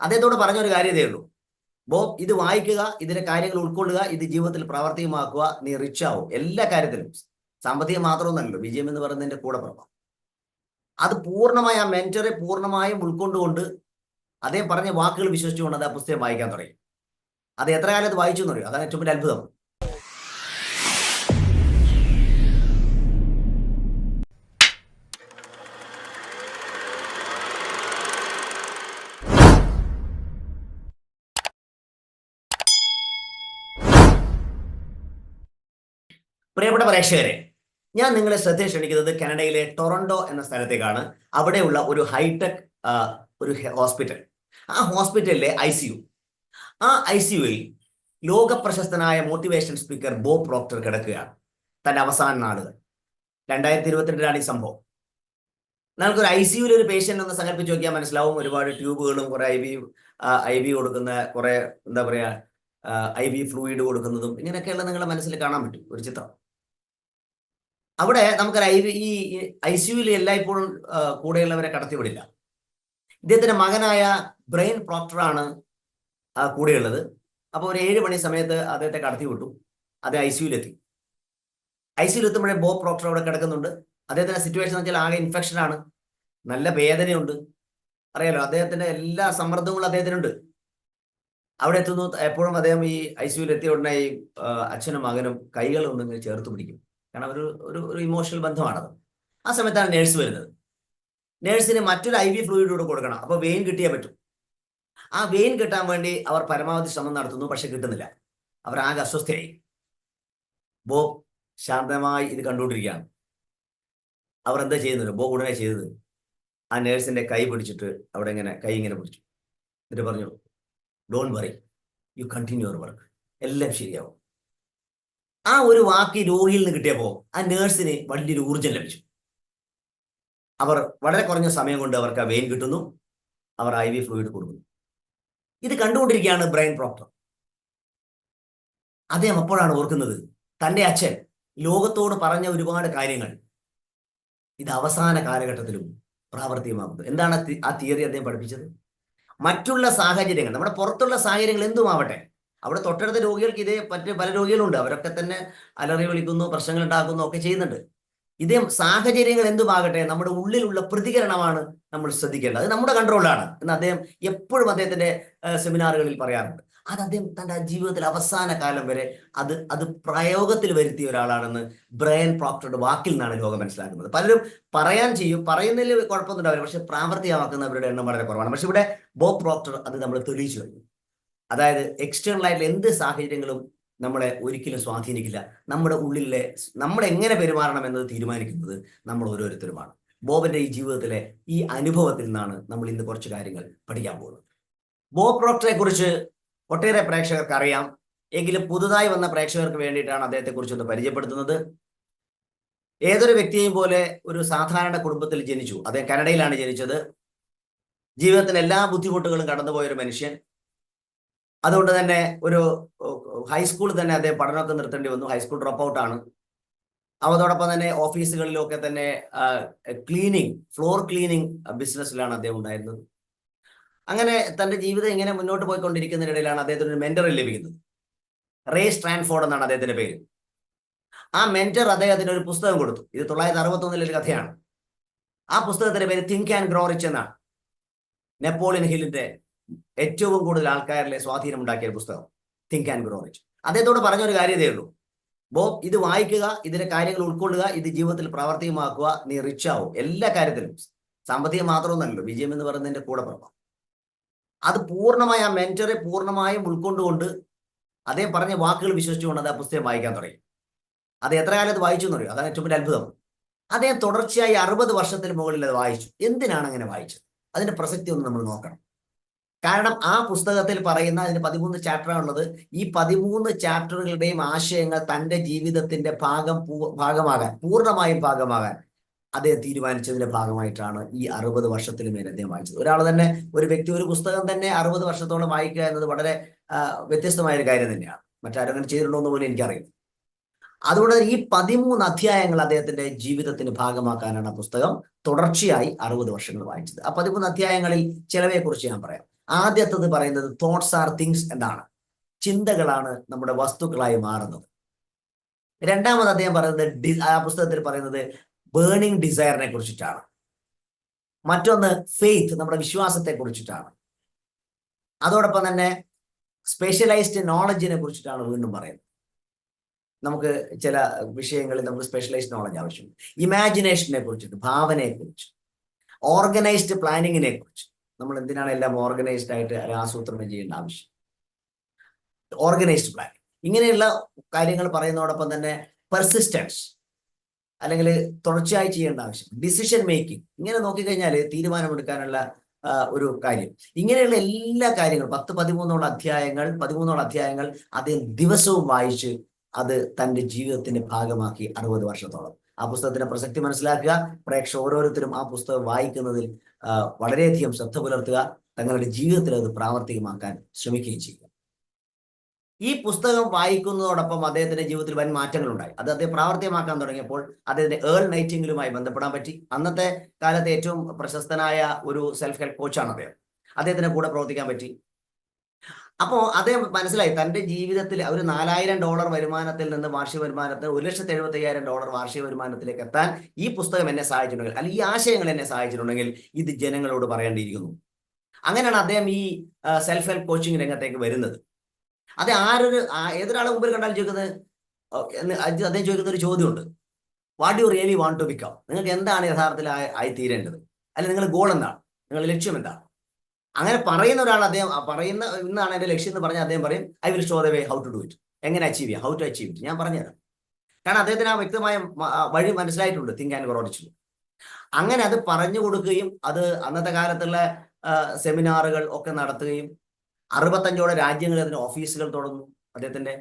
അദ്ദേഹത്തോട് പറഞ്ഞൊരു കാര്യതേ ഉള്ളൂ. ബോബ് ഇത് വായിക്കുക ഇതിന്റെ കാര്യങ്ങൾ ഉൾക്കൊള്ളുക ഇത് ജീവിതത്തിൽ പ്രാവർത്തികമാക്കുക നീ റിച്ച് ആവും. എല്ലാ കാര്യത്തിലും. സാമ്പത്തികം മാത്രമൊന്നല്ലല്ലോ വിജയം എന്ന് പറയുന്നതിന്റെ കൂടെ പ്രഭാവം അത് പൂർണമായി ആ മെന്ററെ പൂർണമായും ഉൾക്കൊണ്ടുകൊണ്ട് അദ്ദേഹം പറഞ്ഞ വാക്കുകൾ വിശ്വസിച്ചുകൊണ്ട് അത് ആ പുസ്തകം വായിക്കാൻ തുടങ്ങി. അത് എത്ര കാലത്ത് വായിച്ചു എന്നറിയോ അതാണ് ഏറ്റവും വലിയ അത്ഭുതം. പ്രിയപ്പെട്ട പ്രേക്ഷകരെ ഞാൻ നിങ്ങളെ ശ്രദ്ധ ക്ഷണിക്കുന്നത് കാനഡയിലെ ടൊറന്റോ എന്ന സ്ഥലത്തേക്കാണ്. അവിടെയുള്ള ഒരു ഹൈടെക് ഒരു ഹോസ്പിറ്റൽ. ആ ഹോസ്പിറ്റലിലെ ഐ സി യു. ആ ഐ സി യുവിൽ ലോക പ്രശസ്തനായ മോട്ടിവേഷൻ സ്പീക്കർ ബോ പ്രോക്ടർ കിടക്കുകയാണ്. തന്റെ അവസാന നാളുകൾ. രണ്ടായിരത്തി ഇരുപത്തിരണ്ടിലാണ് ഈ സംഭവം. നമുക്കൊരു ഐ സിയുയിൽ ഒരു പേഷ്യന്റ് ഒന്ന് സങ്കല്പിച്ച് നോക്കിയാൽ മനസ്സിലാവും ഒരുപാട് ട്യൂബുകളും കുറെ ഐ വി ഐ വി കൊടുക്കുന്ന കുറെ എന്താ പറയാ ഐ വി ഫ്ലൂയിഡ് കൊടുക്കുന്നതും ഇങ്ങനെയൊക്കെയുള്ള നിങ്ങളുടെ മനസ്സിൽ കാണാൻ പറ്റും ഒരു ചിത്രം. അവിടെ നമുക്ക് ഈ ഐ സിയുയിൽ എല്ലായ്പ്പോഴും കൂടെയുള്ളവരെ കടത്തിവിടില്ല. ഇദ്ദേഹത്തിന്റെ മകനായ ബ്രെയിൻ പ്രോക്ടറാണ് കൂടെയുള്ളത്. അപ്പോൾ ഒരു ഏഴ് മണി സമയത്ത് അദ്ദേഹത്തെ കടത്തി വിട്ടു അത് ഐ സിയുലെത്തി ഐ സിയുൽ എത്തുമ്പോഴേ ബോ പ്രോക്ടർ അവിടെ കിടക്കുന്നുണ്ട്. അദ്ദേഹത്തിന്റെ സിറ്റുവേഷൻ എന്ന് വെച്ചാൽ ആകെ ഇൻഫെക്ഷൻ ആണ്. നല്ല വേദനയുണ്ട്. അറിയാലോ അദ്ദേഹത്തിന്റെ എല്ലാ സമ്മർദ്ദങ്ങളും അദ്ദേഹത്തിനുണ്ട്. അവിടെ എത്തുന്നു എപ്പോഴും അദ്ദേഹം ഈ ഐ സിയുയിൽ എത്തിയ ഉടനെ ഈ അച്ഛനും മകനും കൈകൾ ഒന്നിങ്ങനെ ചേർത്ത് പിടിക്കും. കാരണം ഒരു ഒരു ഒരു ഇമോഷണൽ ബന്ധമാണത്. ആ സമയത്താണ് നേഴ്സ് വരുന്നത്. നേഴ്സിന് മറ്റൊരു ഐ വി ഫ്ലൂയിഡ് കൂടെ കൊടുക്കണം. അപ്പോൾ വെയിൻ കിട്ടിയേ പറ്റും. ആ വെയിൻ കിട്ടാൻ വേണ്ടി അവർ പരമാവധി ശ്രമം നടത്തുന്നു പക്ഷെ കിട്ടുന്നില്ല. അവർ ആകെ അസ്വസ്ഥയായി. ബോ ശാന്തമായി ഇത് കണ്ടുകൊണ്ടിരിക്കുകയാണ്. അവർ എന്താ ചെയ്യുന്നത്? ബോ ഉടനെ ചെയ്തത് ആ നേഴ്സിന്റെ കൈ പിടിച്ചിട്ട് അവിടെ ഇങ്ങനെ കൈ ഇങ്ങനെ പിടിച്ചു. എന്നിട്ട് പറഞ്ഞു don't worry you continue your work എല്ലാം ശരിയാവും. ആ ഒരു വാക്ക് രോഗിയിൽ നിന്ന് കിട്ടിയപ്പോൾ ആ നേഴ്സിന് വലിയൊരു ഊർജം ലഭിച്ചു. അവർ വളരെ കുറഞ്ഞ സമയം കൊണ്ട് അവർക്ക് ആ വെയിൻ കിട്ടുന്നു. അവർ ഐ വി ഫ്ലൂയിഡ് കൊടുക്കുന്നു. ഇത് കണ്ടുകൊണ്ടിരിക്കുകയാണ് ബ്രെയിൻ പ്രോക്ടർ അദ്ദേഹം അപ്പോഴാണ് ഓർക്കുന്നത് തന്റെ അച്ഛൻ ലോകത്തോട് പറഞ്ഞ ഒരുപാട് കാര്യങ്ങൾ ഇത് അവസാന കാലഘട്ടത്തിലും പ്രാവർത്തികമാകുന്നു എന്താണ് ആ തിയറി അദ്ദേഹം പഠിപ്പിച്ചത്? മറ്റുള്ള സാഹചര്യങ്ങൾ നമ്മുടെ പുറത്തുള്ള സാഹചര്യങ്ങൾ എന്തുമാവട്ടെ അവിടെ തൊട്ടടുത്ത രോഗികൾക്ക് ഇതേ മറ്റ് പല രോഗികളുണ്ട്. അവരൊക്കെ തന്നെ അലറി വിളിക്കുന്നു പ്രശ്നങ്ങൾ ഉണ്ടാക്കുന്നു ഒക്കെ ചെയ്യുന്നുണ്ട്. ഇതേ സാഹചര്യങ്ങൾ എന്തുമാകട്ടെ നമ്മുടെ ഉള്ളിലുള്ള പ്രതികരണമാണ് നമ്മൾ ശ്രദ്ധിക്കേണ്ടത്. അത് നമ്മുടെ കൺട്രോളാണ് എന്ന് അദ്ദേഹം എപ്പോഴും അദ്ദേഹത്തിന്റെ സെമിനാറുകളിൽ പറയാറുണ്ട്. അത് അദ്ദേഹം തന്റെ ജീവിതത്തിൽ അവസാന കാലം വരെ അത് അത് പ്രയോഗത്തിൽ വരുത്തിയ ഒരാളാണെന്ന് ബ്രയൻ പ്രോക്ടറുടെ വാക്കിൽ നിന്നാണ് ലോകം മനസ്സിലാക്കുന്നത്. പലരും പറയാൻ ചെയ്യും പറയുന്നതിൽ കുഴപ്പമൊന്നും ഉണ്ടാവില്ല പക്ഷെ പ്രാവർത്തികമാക്കുന്നവരുടെ എണ്ണം വളരെ കുറവാണ്. പക്ഷെ ഇവിടെ ബോബ് പ്രോക്ടർ അത് നമ്മൾ തെളിയിച്ചു കഴിഞ്ഞു. അതായത് എക്സ്റ്റേണൽ ആയിട്ടുള്ള എന്ത് സാഹചര്യങ്ങളും നമ്മളെ ഒരിക്കലും സ്വാധീനിക്കില്ല. നമ്മുടെ ഉള്ളിലെ നമ്മൾ എങ്ങനെ പെരുമാറണം എന്നത് തീരുമാനിക്കുന്നത് നമ്മൾ ഓരോരുത്തരുമാണ്. ബോബന്റെ ഈ ജീവിതത്തിലെ ഈ അനുഭവത്തിൽ നിന്നാണ് നമ്മൾ ഇന്ന് കുറച്ച് കാര്യങ്ങൾ പഠിക്കാൻ പോകുന്നത്. ബോബ് പ്രോക്ടറെ കുറിച്ച് ഒട്ടേറെ പ്രേക്ഷകർക്ക് അറിയാം. എങ്കിലും പുതുതായി വന്ന പ്രേക്ഷകർക്ക് വേണ്ടിയിട്ടാണ് അദ്ദേഹത്തെ കുറിച്ച് ഒന്ന് പരിചയപ്പെടുത്തുന്നത്. ഏതൊരു വ്യക്തിയെയും പോലെ ഒരു സാധാരണ കുടുംബത്തിൽ ജനിച്ചു. അദ്ദേഹം കാനഡയിലാണ് ജനിച്ചത്. ജീവിതത്തിൽ എല്ലാ ബുദ്ധിമുട്ടുകളും കടന്നുപോയ ഒരു മനുഷ്യൻ. അതുകൊണ്ട് തന്നെ ഒരു ഹൈസ്കൂളിൽ തന്നെ അദ്ദേഹം പഠനമൊക്കെ നിർത്തേണ്ടി വന്നു. ഹൈസ്കൂൾ ഡ്രോപ്പ് ഔട്ട് ആണ് അതോടൊപ്പം തന്നെ ഓഫീസുകളിലൊക്കെ തന്നെ ക്ലീനിങ് ഫ്ലോർ ക്ലീനിങ് ബിസിനസ്സിലാണ് അദ്ദേഹം ഉണ്ടായിരുന്നത്. അങ്ങനെ തന്റെ ജീവിതം ഇങ്ങനെ മുന്നോട്ട് പോയിക്കൊണ്ടിരിക്കുന്നതിനിടയിലാണ് അദ്ദേഹത്തിന് ഒരു മെന്റർ ലഭിക്കുന്നത്. റേ സ്ട്രാൻഫോർഡ് എന്നാണ് അദ്ദേഹത്തിന്റെ പേര്. ആ മെന്റർ അദ്ദേഹത്തിന് ഒരു പുസ്തകം കൊടുത്തു. ഇത് തൊള്ളായിരത്തി അറുപത്തി ഒന്നിലെ കഥയാണ്. ആ പുസ്തകത്തിന്റെ പേര് തിങ്ക് ആൻഡ് ഗ്രോ റിച്ച് എന്നാണ്. നെപ്പോളിയൻ ഹില്ലിന്റെ ഏറ്റവും കൂടുതൽ ആൾക്കാരിലെ സ്വാധീനം ഉണ്ടാക്കിയ പുസ്തകം തിങ്ക് ആൻഡ് ഗ്രോ റിച്ച് അദ്ദേഹത്തോട് പറഞ്ഞൊരു കാര്യതേ ഉള്ളൂ. ബോ ഇത് വായിക്കുക ഇതിന്റെ കാര്യങ്ങൾ ഉൾക്കൊള്ളുക ഇത് ജീവിതത്തിൽ പ്രാവർത്തികമാക്കുക നീ റിച്ച് ആവും. എല്ലാ കാര്യത്തിലും. സാമ്പത്തികം മാത്രമൊന്നല്ലോ വിജയം എന്ന് പറയുന്നതിന്റെ കൂടെ പറഞ്ഞു അത് പൂർണമായി ആ മെന്ററെ പൂർണമായും ഉൾക്കൊണ്ടുകൊണ്ട് അദ്ദേഹം പറഞ്ഞ വാക്കുകൾ വിശ്വസിച്ചുകൊണ്ട് അത് ആ പുസ്തകം വായിക്കാൻ തുടങ്ങി. അത് എത്ര കാലത്ത് വായിച്ചു എന്ന് പറയും അതാണ് ഏറ്റവും വലിയ അത്ഭുതം. അദ്ദേഹം തുടർച്ചയായി അറുപത് വർഷത്തിന് മുകളിൽ അത് വായിച്ചു. എന്തിനാണ് അങ്ങനെ വായിച്ചത്? അതിന്റെ പ്രസക്തി ഒന്ന് നമ്മൾ നോക്കണം. കാരണം ആ പുസ്തകത്തിൽ പറയുന്ന അതിന് പതിമൂന്ന് ചാപ്റ്ററാണുള്ളത് ഈ പതിമൂന്ന് ചാപ്റ്ററുകളുടെയും ആശയങ്ങൾ തന്റെ ജീവിതത്തിന്റെ ഭാഗം ഭാഗമാകാൻ പൂർണമായും ഭാഗമാകാൻ അദ്ദേഹം തീരുമാനിച്ചതിന്റെ ഭാഗമായിട്ടാണ് ഈ അറുപത് വർഷത്തിന് മേൽ അദ്ദേഹം വായിച്ചത്. ഒരാൾ തന്നെ ഒരു വ്യക്തി ഒരു പുസ്തകം തന്നെ അറുപത് വർഷത്തോളം വായിക്കുക എന്നത് വളരെ വ്യത്യസ്തമായ ഒരു കാര്യം തന്നെയാണ്. മറ്റാരും അങ്ങനെ ചെയ്തിട്ടുണ്ടോ എന്ന് പോലും എനിക്കറിയില്ല. അതുകൊണ്ട് ഈ പതിമൂന്ന് അധ്യായങ്ങൾ അദ്ദേഹത്തിന്റെ ജീവിതത്തിന് ഭാഗമാക്കാനാണ് പുസ്തകം തുടർച്ചയായി അറുപത് വർഷങ്ങൾ വായിച്ചത്. ആ പതിമൂന്ന് അധ്യായങ്ങളിൽ ചിലവയെ കുറിച്ച് ഞാൻ പറയാം. ആദ്യത്തത് പറയുന്നത് തോട്ട്സ് ആർ തിങ്സ് എന്നാണ്. ചിന്തകളാണ് നമ്മുടെ വസ്തുക്കളായി മാറുന്നത്. രണ്ടാമത് അദ്ദേഹം പറയുന്നത് ആ പുസ്തകത്തിൽ പറയുന്നത് ബേണിംഗ് ഡിസയറിനെ കുറിച്ചിട്ടാണ്. മറ്റൊന്ന് ഫെയ്ത്ത് നമ്മുടെ വിശ്വാസത്തെ കുറിച്ചിട്ടാണ്. അതോടൊപ്പം തന്നെ സ്പെഷ്യലൈസ്ഡ് നോളജിനെ കുറിച്ചിട്ടാണ് വീണ്ടും പറയുന്നത്. നമുക്ക് ചില വിഷയങ്ങളിൽ നമുക്ക് സ്പെഷ്യലൈസ്ഡ് നോളജ് ആവശ്യമുണ്ട്. ഇമാജിനേഷനെ കുറിച്ചിട്ട് ഭാവനയെ കുറിച്ച് ഓർഗനൈസ്ഡ് പ്ലാനിങ്ങിനെ കുറിച്ച്. നമ്മൾ എന്തിനാണ് എല്ലാം ഓർഗനൈസ്ഡ് ആയിട്ട് ആസൂത്രണം ചെയ്യേണ്ട ആവശ്യം? ഓർഗനൈസ്ഡ് പ്ലാൻ ഇങ്ങനെയുള്ള കാര്യങ്ങൾ പറയുന്നതോടൊപ്പം തന്നെ പെർസിസ്റ്റൻസ് അല്ലെങ്കിൽ തുടർച്ചയായി ചെയ്യേണ്ട ആവശ്യം ഡിസിഷൻ മേക്കിംഗ് ഇങ്ങനെ നോക്കിക്കഴിഞ്ഞാൽ തീരുമാനമെടുക്കാനുള്ള ഒരു കാര്യം. ഇങ്ങനെയുള്ള എല്ലാ കാര്യങ്ങളും പത്ത് പതിമൂന്നോളം അധ്യായങ്ങൾ പതിമൂന്നോളം അധ്യായങ്ങൾ അദ്ദേഹം ദിവസവും വായിച്ച് അത് തന്റെ ജീവിതത്തിന്റെ ഭാഗമാക്കി അറുപത് വർഷത്തോളം. ആ പുസ്തകത്തിന്റെ പ്രസക്തി മനസ്സിലാക്കുക. പ്രേക്ഷകർ ഓരോരുത്തരും ആ പുസ്തകം വായിക്കുന്നതിൽ വളരെയധികം ശ്രദ്ധ പുലർത്തുക തങ്ങളുടെ ജീവിതത്തിൽ അത് പ്രാവർത്തികമാക്കാൻ ശ്രമിക്കുകയും ചെയ്യുക. ഈ പുസ്തകം വായിക്കുന്നതോടൊപ്പം അദ്ദേഹത്തിന്റെ ജീവിതത്തിൽ വൻ മാറ്റങ്ങൾ ഉണ്ടായി അത് അദ്ദേഹം പ്രാവർത്തികമാക്കാൻ തുടങ്ങിയപ്പോൾ അദ്ദേഹത്തിന്റെ ഏൾ നൈറ്റിംഗിലുമായി ബന്ധപ്പെടാൻ പറ്റി. അന്നത്തെ കാലത്തെ ഏറ്റവും പ്രശസ്തനായ ഒരു സെൽഫ് ഹെൽപ്പ് കോച്ചാണ് അദ്ദേഹം. അദ്ദേഹത്തിന്റെ കൂടെ പ്രവർത്തിക്കാൻ പറ്റി. അപ്പോ അദ്ദേഹം മനസ്സിലായി. തന്റെ ജീവിതത്തിൽ ഒരു നാലായിരം ഡോളർ വരുമാനത്തിൽ നിന്ന് വാർഷിക വരുമാനത്തിൽ ഒരു ലക്ഷത്തി എഴുപത്തി അയ്യായിരം ഡോളർ വാർഷിക വരുമാനത്തിലേക്ക് എത്താൻ ഈ പുസ്തകം എന്നെ സഹായിച്ചിട്ടുണ്ടെങ്കിൽ അല്ലെങ്കിൽ ഈ ആശയങ്ങൾ എന്നെ സഹായിച്ചിട്ടുണ്ടെങ്കിൽ ഇത് ജനങ്ങളോട് പറയേണ്ടിയിരിക്കുന്നു. അങ്ങനെയാണ് അദ്ദേഹം ഈ സെൽഫ് ഹെൽപ്പ് കോച്ചിങ് രംഗത്തേക്ക് വരുന്നത്. അത് ആരൊരു ഏതൊരാളെ മുമ്പിൽ കണ്ടാലും ചോദിക്കുന്നത് അദ്ദേഹം ചോദിക്കുന്ന ഒരു ചോദ്യമുണ്ട്. What you really want to become നിങ്ങൾക്ക് എന്താണ് യഥാർത്ഥത്തിൽ ആയി തീരേണ്ടത് അല്ലെങ്കിൽ നിങ്ങളുടെ ഗോൾ എന്താണ്? നിങ്ങളുടെ ലക്ഷ്യം എന്താണ്? അങ്ങനെ പറയുന്ന ഒരാൾ അദ്ദേഹം പറയുന്ന ഇന്നാണ് എന്റെ ലക്ഷ്യം എന്ന് പറഞ്ഞാൽ അദ്ദേഹം പറയും I will show the way how to do it എങ്ങനെ അച്ചീവ് ചെയ്യാം? ഹൗ ടു അച്ചീവ് ഇറ്റ് ഞാൻ പറഞ്ഞുതരാം. കാരണം അദ്ദേഹത്തിന് ആ വ്യക്തമായ വഴി മനസ്സിലായിട്ടുണ്ട് തിങ്ക് ആൻഡ് പ്രോഡിച്ചു അങ്ങനെ അത് പറഞ്ഞു കൊടുക്കുകയും അത് അന്നത്തെ കാലത്തുള്ള സെമിനാറുകൾ ഒക്കെ നടത്തുകയും അറുപത്തഞ്ചോടെ രാജ്യങ്ങളിൽ അതിന് ഓഫീസുകൾ തുടർന്നു അദ്ദേഹത്തിന്റെ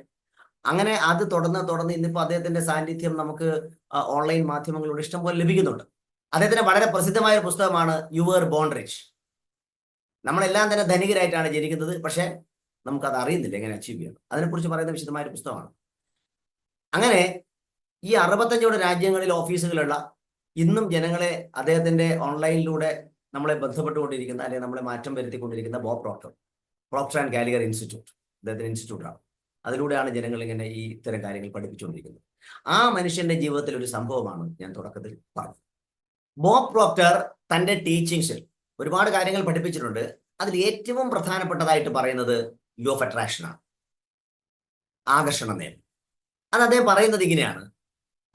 അങ്ങനെ അത് തുടർന്ന് തുടർന്ന് ഇന്നിപ്പോൾ അദ്ദേഹത്തിന്റെ സാന്നിധ്യം നമുക്ക് ഓൺലൈൻ മാധ്യമങ്ങളിലൂടെ ഇഷ്ടം പോലെ ലഭിക്കുന്നുണ്ട്. അദ്ദേഹത്തിന്റെ വളരെ പ്രസിദ്ധമായ പുസ്തകമാണ് യുവർ ബോൺ റിച്ച് നമ്മളെല്ലാം തന്നെ ധനികരായിട്ടാണ് ജനിക്കുന്നത്. പക്ഷെ നമുക്കത് അറിയുന്നില്ല എങ്ങനെ അച്ചീവ് ചെയ്യണം. അതിനെക്കുറിച്ച് പറയുന്ന വിശദമായ ഒരു പുസ്തകമാണ്. അങ്ങനെ ഈ അറുപത്തഞ്ചോട് രാജ്യങ്ങളിൽ ഓഫീസുകളുള്ള ഇന്നും ജനങ്ങളെ അദ്ദേഹത്തിന്റെ ഓൺലൈനിലൂടെ നമ്മളെ ബന്ധപ്പെട്ടുകൊണ്ടിരിക്കുന്ന അല്ലെങ്കിൽ നമ്മളെ മാറ്റം വരുത്തിക്കൊണ്ടിരിക്കുന്ന Bob Proctor Proctor and Gallagher institute അദ്ദേഹത്തിന്റെ ഇൻസ്റ്റിറ്റ്യൂട്ടാണ്. അതിലൂടെയാണ് ജനങ്ങൾ ഇങ്ങനെ ഈ ഇത്തരം കാര്യങ്ങൾ പഠിപ്പിച്ചുകൊണ്ടിരിക്കുന്നത്. ആ മനുഷ്യന്റെ ജീവിതത്തിൽ ഒരു സംഭവമാണ് ഞാൻ തുടക്കത്തിൽ പറഞ്ഞത്. ബോബ് പ്രോക്ടർ തന്റെ ടീച്ചിങ്സിൽ ഒരുപാട് കാര്യങ്ങൾ പഠിപ്പിച്ചിട്ടുണ്ട്. അതിൽ ഏറ്റവും പ്രധാനപ്പെട്ടതായിട്ട് പറയുന്നത് ലോ ഓഫ് അട്രാക്ഷൻ ആണ്. ആകർഷണ നിയമം. അത് അദ്ദേഹം പറയുന്നത് ഇങ്ങനെയാണ്.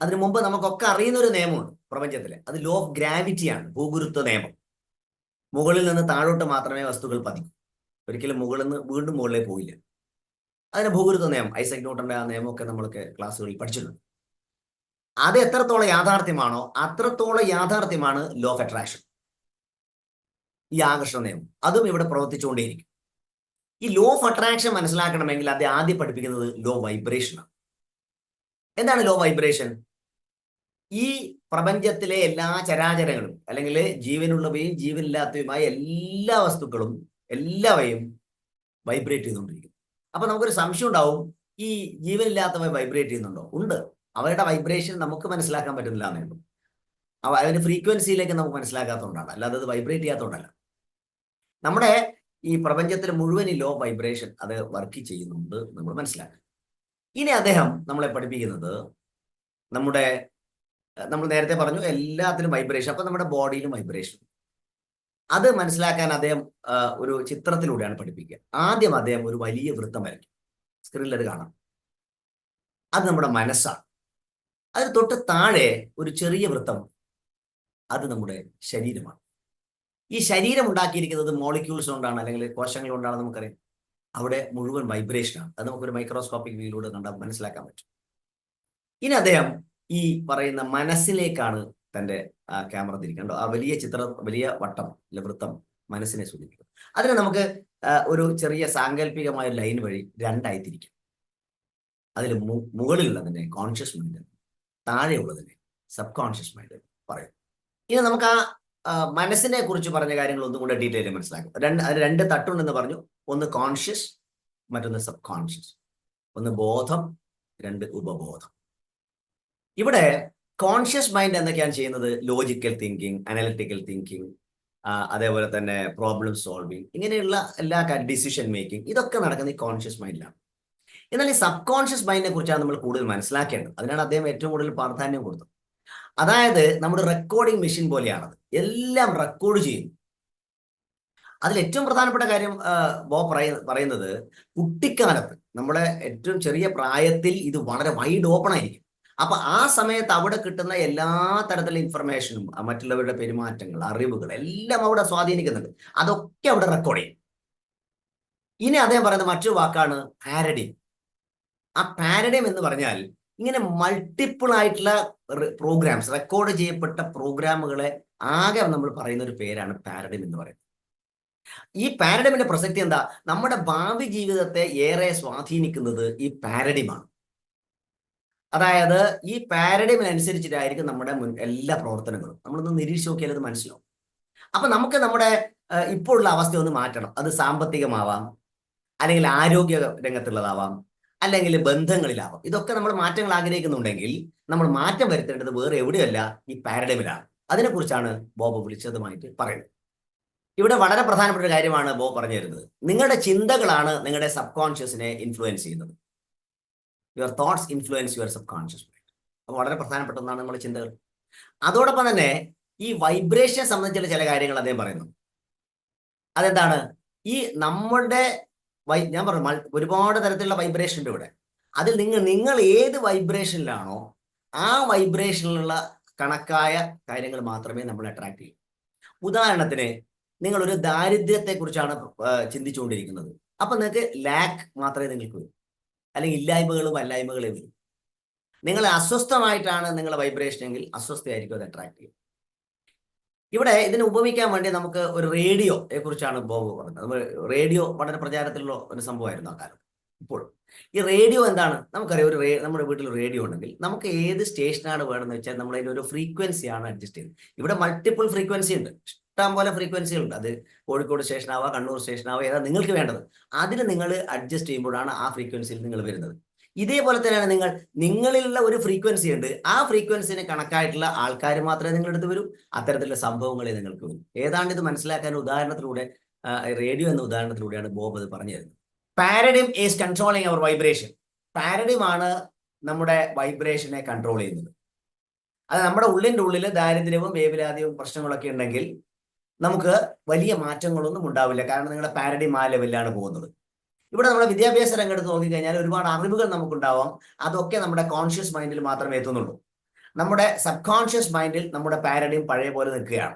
അതിനു മുമ്പ് നമുക്കൊക്കെ അറിയുന്ന ഒരു നിയമമുണ്ട് പ്രപഞ്ചത്തിലെ. അത് ലോ ഓഫ് ഗ്രാവിറ്റി ആണ് ഭൂഗുരുത്വ നിയമം. മുകളിൽ നിന്ന് താഴോട്ട് മാത്രമേ വസ്തുക്കൾ പതിക്കൂ. ഒരിക്കലും മുകളിൽ നിന്ന് വീണ്ടും മുകളിലേക്ക് പോയില്ല അതിന് ഭൂഗുരുത്വ നിയമം ഐസക് ന്യൂട്ടന്റെ ആ നിയമമൊക്കെ നമ്മൾക്ക് ക്ലാസ്സുകളിൽ പഠിച്ചിട്ടുണ്ട്. അത് എത്രത്തോളം യാഥാർത്ഥ്യമാണോ അത്രത്തോളം യാഥാർത്ഥ്യമാണ് ലോ ഓഫ് അട്രാക്ഷൻ ഈ ആകർഷണ നിയമം അതും ഇവിടെ പ്രവർത്തിച്ചുകൊണ്ടേയിരിക്കും. ഈ ലോ ഓഫ് അട്രാക്ഷൻ മനസ്സിലാക്കണമെങ്കിൽ അത് ആദ്യം പഠിപ്പിക്കുന്നത് ലോ വൈബ്രേഷൻ ആണ്. എന്താണ് ലോ വൈബ്രേഷൻ ഈ പ്രപഞ്ചത്തിലെ എല്ലാ ചരാചരങ്ങളും അല്ലെങ്കിൽ ജീവനുള്ളവയും ജീവനില്ലാത്തവയുമായ എല്ലാ വസ്തുക്കളും എല്ലാവയും വൈബ്രേറ്റ് ചെയ്തുകൊണ്ടിരിക്കും അപ്പൊ നമുക്കൊരു സംശയം ഉണ്ടാവും ഈ ജീവനില്ലാത്തവ വൈബ്രേറ്റ് ചെയ്യുന്നുണ്ടോ? ഉണ്ട്. അവരുടെ വൈബ്രേഷൻ നമുക്ക് മനസ്സിലാക്കാൻ പറ്റുന്നില്ല എന്നേ ഉള്ളൂ. അവ അതിന്റെ ഫ്രീക്വൻസിയിലേക്ക് നമുക്ക് മനസ്സിലാക്കാത്തതുകൊണ്ടാണ്. അല്ലാതെ അത് വൈബ്രേറ്റ് ചെയ്യാത്തതുകൊണ്ടല്ല. നമ്മുടെ ഈ പ്രപഞ്ചത്തിൽ മുഴുവൻ ഈ ലോ വൈബ്രേഷൻ അത് വർക്ക് ചെയ്യുന്നുണ്ട് നമ്മൾ മനസ്സിലാക്കുക ഇനി അദ്ദേഹം നമ്മളെ പഠിപ്പിക്കുന്നത് നമ്മുടെ നമ്മൾ നേരത്തെ പറഞ്ഞു എല്ലാത്തിനും വൈബ്രേഷൻ അപ്പൊ നമ്മുടെ ബോഡിയിലും വൈബ്രേഷൻ അത് മനസ്സിലാക്കാൻ അദ്ദേഹം ഒരു ചിത്രത്തിലൂടെയാണ് പഠിപ്പിക്കുക. ആദ്യം അദ്ദേഹം ഒരു വലിയ വൃത്തം വരയ്ക്കും. സ്ക്രീനിൽ അത് കാണാം. അത് നമ്മുടെ മനസ്സാണ്. അതിന് തൊട്ട് താഴെ ഒരു ചെറിയ വൃത്തം അത് നമ്മുടെ ശരീരമാണ്. ഈ ശരീരം ഉണ്ടാക്കിയിരിക്കുന്നത് മോളിക്യൂൾസ് കൊണ്ടാണ് അല്ലെങ്കിൽ കോശങ്ങൾ കൊണ്ടാണ് നമുക്കറിയാം. അവിടെ മുഴുവൻ വൈബ്രേഷനാണ് അത് നമുക്കൊരു മൈക്രോസ്കോപ്പിക് വ്യൂയിലൂടെ കണ്ടാൽ മനസ്സിലാക്കാൻ പറ്റും. ഇനി അദ്ദേഹം ഈ പറയുന്ന മനസ്സിലേക്കാണ് തന്റെ ക്യാമറ തിരിക്കേണ്ടത്. ആ വലിയ ചിത്ര വലിയ വട്ടം അല്ലെ വൃത്തം മനസ്സിനെ സൂചിപ്പിക്കും അതിനെ നമുക്ക് ഒരു ചെറിയ സാങ്കല്പികമായ ലൈൻ വഴി രണ്ടായി തിരിക്കാം. അതിൽ മുകളിലുള്ളതിനെ കോൺഷ്യസ് മൈൻഡ് താഴെയുള്ളതിനെ സബ് കോൺഷ്യസ് മൈൻഡ് പറയും. ഇനി നമുക്ക് ആ, മനസ്സിനെ കുറിച്ച് പറഞ്ഞ കാര്യങ്ങൾ ഒന്നും കൂടെ ഡീറ്റെയിൽ മനസ്സിലാക്കും. രണ്ട് അത് രണ്ട് തട്ടുണ്ടെന്ന് പറഞ്ഞു. ഒന്ന് കോൺഷ്യസ് മറ്റൊന്ന് സബ് കോൺഷ്യസ് ഒന്ന് ബോധം രണ്ട് ഉപബോധം. ഇവിടെ കോൺഷ്യസ് മൈൻഡ് എന്തൊക്കെയാണ് ചെയ്യുന്നത്? ലോജിക്കൽ തിങ്കിങ് അനലിറ്റിക്കൽ തിങ്കിങ് അതേപോലെ തന്നെ പ്രോബ്ലം സോൾവിങ് ഇങ്ങനെയുള്ള എല്ലാ ഡിസിഷൻ മേക്കിംഗ് ഇതൊക്കെ നടക്കുന്ന ഈ കോൺഷ്യസ് മൈൻഡിലാണ് എന്നാൽ ഈ സബ് കോൺഷ്യസ് മൈൻഡിനെ കുറിച്ചാണ് നമ്മൾ കൂടുതൽ മനസ്സിലാക്കേണ്ടത്. അതിനാണ് അദ്ദേഹം ഏറ്റവും കൂടുതൽ പ്രാധാന്യം കൊടുത്തത്. അതായത് നമ്മുടെ റെക്കോർഡിംഗ് മെഷീൻ പോലെയാണത്. എല്ലാം റെക്കോർഡ് ചെയ്യും അതിൽ ഏറ്റവും പ്രധാനപ്പെട്ട കാര്യം ബോ പറയ പറയുന്നത് കുട്ടിക്കാലത്ത് നമ്മുടെ ഏറ്റവും ചെറിയ പ്രായത്തിൽ ഇത് വളരെ വൈഡ് ഓപ്പൺ ആയിരിക്കും. അപ്പൊ ആ സമയത്ത് അവിടെ കിട്ടുന്ന എല്ലാ തരത്തിലുള്ള ഇൻഫർമേഷനും മറ്റുള്ളവരുടെ പെരുമാറ്റങ്ങൾ അറിവുകൾ എല്ലാം അവിടെ സ്വാധീനിക്കുന്നുണ്ട്. അതൊക്കെ അവിടെ റെക്കോർഡ് ചെയ്യും. ഇനി അദ്ദേഹം പറയുന്ന മറ്റൊരു വാക്കാണ് പാരഡിയം ആ പാരഡിയം എന്ന് പറഞ്ഞാൽ ഇങ്ങനെ മൾട്ടിപ്പിൾ ആയിട്ടുള്ള പ്രോഗ്രാംസ് റെക്കോർഡ് ചെയ്യപ്പെട്ട പ്രോഗ്രാമുകളെ ആകെ നമ്മൾ പറയുന്ന ഒരു പേരാണ് പാരഡിം എന്ന് പറയുന്നത്. ഈ പാരഡമിന്റെ പ്രസക്തി എന്താ? നമ്മുടെ ഭാവി ജീവിതത്തെ ഏറെ സ്വാധീനിക്കുന്നത് ഈ പാരഡിമാണ് അതായത് ഈ പാരഡിമിനനുസരിച്ചിട്ടായിരിക്കും നമ്മുടെ മുൻ എല്ലാ പ്രവർത്തനങ്ങളും. നമ്മളൊന്ന് നിരീക്ഷിച്ച് നോക്കിയാൽ അത് മനസ്സിലാവും. അപ്പൊ നമുക്ക് നമ്മുടെ ഇപ്പോഴുള്ള അവസ്ഥ ഒന്ന് മാറ്റണം. അത് സാമ്പത്തികമാവാം അല്ലെങ്കിൽ ആരോഗ്യ രംഗത്തുള്ളതാവാം അല്ലെങ്കിൽ ബന്ധങ്ങളിലാവാം. ഇതൊക്കെ നമ്മൾ മാറ്റങ്ങൾ ആഗ്രഹിക്കുന്നുണ്ടെങ്കിൽ നമ്മൾ മാറ്റം വരുത്തേണ്ടത് വേറെ എവിടെയല്ല ഈ പാരഡൈമിലാണ്. അതിനെക്കുറിച്ചാണ് ബോബ് വിളിച്ചതുമായിട്ട് പറയുന്നത്. ഇവിടെ വളരെ പ്രധാനപ്പെട്ട ഒരു കാര്യമാണ് ബോബ് പറഞ്ഞു തരുന്നത്. നിങ്ങളുടെ ചിന്തകളാണ് നിങ്ങളുടെ സബ് കോൺഷ്യസിനെ ഇൻഫ്ലുവൻസ് ചെയ്യുന്നത്. Your thoughts influence your sub conscious mind അപ്പോൾ വളരെ പ്രധാനപ്പെട്ട ഒന്നാണ് നമ്മുടെ ചിന്തകൾ. അതോടൊപ്പം തന്നെ ഈ വൈബ്രേഷനെ സംബന്ധിച്ചുള്ള ചില കാര്യങ്ങൾ അദ്ദേഹം പറയുന്നു അതെന്താണ്? ഈ നമ്മുടെ വൈ ഞാൻ പറഞ്ഞു ഒരുപാട് തരത്തിലുള്ള വൈബ്രേഷൻ ഉണ്ട് ഇവിടെ. അതിൽ നിങ്ങൾ നിങ്ങൾ ഏത് വൈബ്രേഷനിലാണോ ആ വൈബ്രേഷനിലുള്ള കണക്കായ കാര്യങ്ങൾ മാത്രമേ നമ്മൾ അട്രാക്ട് ചെയ്യൂ. ഉദാഹരണത്തിന് നിങ്ങൾ ഒരു ദാരിദ്ര്യത്തെ കുറിച്ചാണ് ചിന്തിച്ചുകൊണ്ടിരിക്കുന്നത്. അപ്പൊ നിങ്ങൾക്ക് ലാക്ക് മാത്രമേ നിങ്ങൾക്ക് വരൂ. അല്ലെങ്കിൽ ഇല്ലായ്മകളും അല്ലായ്മകളും വരും. നിങ്ങൾ അസ്വസ്ഥമായിട്ടാണ് നിങ്ങളുടെ വൈബ്രേഷൻ എങ്കിൽ അസ്വസ്ഥയായിരിക്കും അത് അട്രാക്ട് ചെയ്യും ഇവിടെ ഇതിനെ ഉപമിക്കാൻ വേണ്ടി നമുക്ക് ഒരു റേഡിയോയെ കുറിച്ചാണ് ബോബ് പറഞ്ഞത്. നമ്മൾ റേഡിയോ വളരെ പ്രചാരത്തിലുള്ള ഒരു സംഭവമായിരുന്നു ആ കാലം ഇപ്പോൾ ഈ റേഡിയോ എന്താണ്? നമുക്കറിയാം ഒരു നമ്മുടെ വീട്ടിൽ റേഡിയോ ഉണ്ടെങ്കിൽ നമുക്ക് ഏത് സ്റ്റേഷനാണ് വേണമെന്ന് വെച്ചാൽ നമ്മൾ അതിന്റെ ഒരു ഫ്രീക്വൻസിയാണ് അഡ്ജസ്റ്റ് ചെയ്യുന്നത്. ഇവിടെ മൾട്ടിപ്പിൾ ഫ്രീക്വൻസി ഉണ്ട്. ഇഷ്ടം പോലെ ഫ്രീക്വൻസികളുണ്ട് അത് കോഴിക്കോട് സ്റ്റേഷൻ ആവാം കണ്ണൂർ സ്റ്റേഷൻ ആവാം ഏതാ നിങ്ങൾക്ക് വേണ്ടത്. അതിന് നിങ്ങൾ അഡ്ജസ്റ്റ് ചെയ്യുമ്പോഴാണ് ആ ഫ്രീക്വൻസിയിൽ നിങ്ങൾ വരുന്നത്. ഇതേപോലെ തന്നെയാണ് നിങ്ങൾ നിങ്ങളിലുള്ള ഒരു ഫ്രീക്വൻസി ഉണ്ട്. ആ ഫ്രീക്വൻസിന് കണക്കായിട്ടുള്ള ആൾക്കാർ മാത്രമേ നിങ്ങളുടെ അടുത്ത് വരൂ. അത്തരത്തിലുള്ള സംഭവങ്ങളെ നിങ്ങൾക്ക് വരും. ഏതാണ്ട് ഇത് മനസ്സിലാക്കാൻ ഉദാഹരണത്തിലൂടെ റേഡിയോ എന്ന ഉദാഹരണത്തിലൂടെയാണ് ബോബ് അത് പറഞ്ഞു തരുന്നത്. Paradigm is controlling our vibration paradigm ആണ് നമ്മുടെ വൈബ്രേഷനെ കൺട്രോൾ ചെയ്യുന്നത്. അത് നമ്മുടെ ഉള്ളിന്റെ ഉള്ളിൽ ദാരിദ്ര്യവും വേവലാതിയും പ്രശ്നങ്ങളൊക്കെ ഉണ്ടെങ്കിൽ നമുക്ക് വലിയ മാറ്റങ്ങളൊന്നും ഉണ്ടാവില്ല. കാരണം നിങ്ങളുടെ പാരഡിം ആ ലെവലിലാണ് പോകുന്നത്. ഇവിടെ നമ്മുടെ വിദ്യാഭ്യാസ രംഗത്ത് നോക്കിക്കഴിഞ്ഞാൽ ഒരുപാട് അറിവുകൾ നമുക്കുണ്ടാവാം. അതൊക്കെ നമ്മുടെ കോൺഷ്യസ് മൈൻഡിൽ മാത്രമേ എത്തുന്നുള്ളൂ. നമ്മുടെ സബ് കോൺഷ്യസ് മൈൻഡിൽ നമ്മുടെ പാരഡിയും പഴയ പോലെ നിൽക്കുകയാണ്.